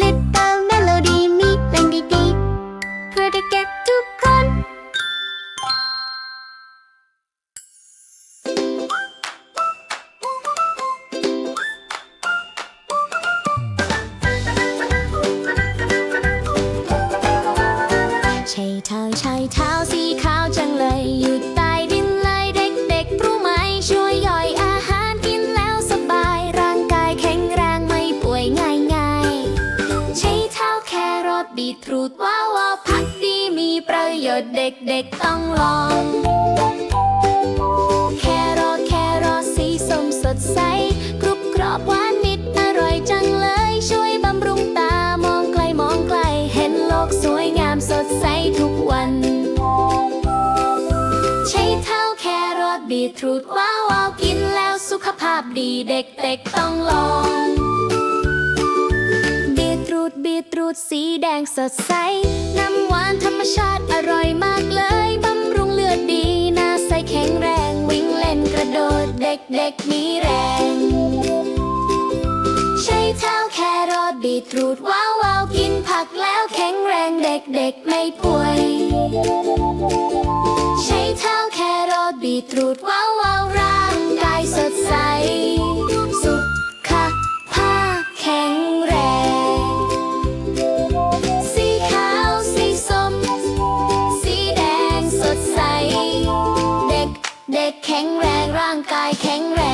Little Melody มีเพลงดีๆเพื่อเด็กๆทุกคน ใช่เท้าใช่เท้าสีขาวจัง บีทรูทว้าวผักดีมีประโยชน์เด็กๆต้องลอง แครอทแครอทสีส้มสดใส กรุบกรอบหวานนิดอร่อยจังเลย ช่วยบำรุงตามองไกลมองไกล เห็นโลกสวยงามสดใสทุกวัน ใช้เท้าแครอทบีทรูทว้าวว้าวกินแล้วสุขภาพดีเด็กๆต้องลอง รูทสีแดงสดใส น้ำหวานธรรมชาติอร่อยมากเลย บำรุงเลือดดีหน้าใสแข็งแรง วิ่งเล่นกระโดดเด็กๆมีแรง ใช้เท้าแครอทบีทรูทว้าววาวกินผักแล้วแข็งแรงเด็กๆไม่ป่วย ใช้เท้าแครอทบีทรูทว้าว็กแข็งแรงร่างกายแข็งแรง